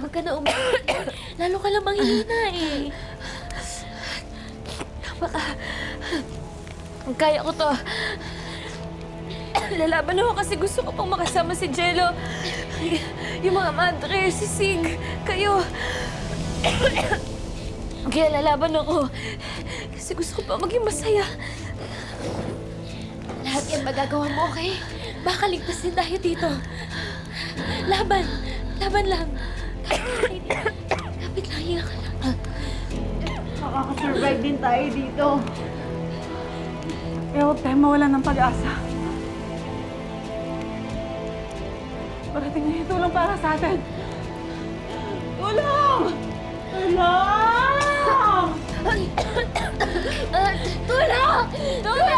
huwag ka na umiyak. Lalo ka lang manghihina eh. Baka... Kaya ko to. Lalaban ako kasi gusto ko pang makasama si Jello. Yung mga madre, si Sig, kayo. Kaya lalaban ako. Kasi gusto ko pa maging masaya. Lahat yan magagawa mo, okay? Baka ligtas din tayo dito. Laban! Laban lang! Kapit lang, hiyak ka lang. Makakasurvive din tayo dito. Eh, huwag tayong mawala ng pag-asa. Parating na yung tulong para sa atin. Tulong! Tulong! Tulong! Tulong!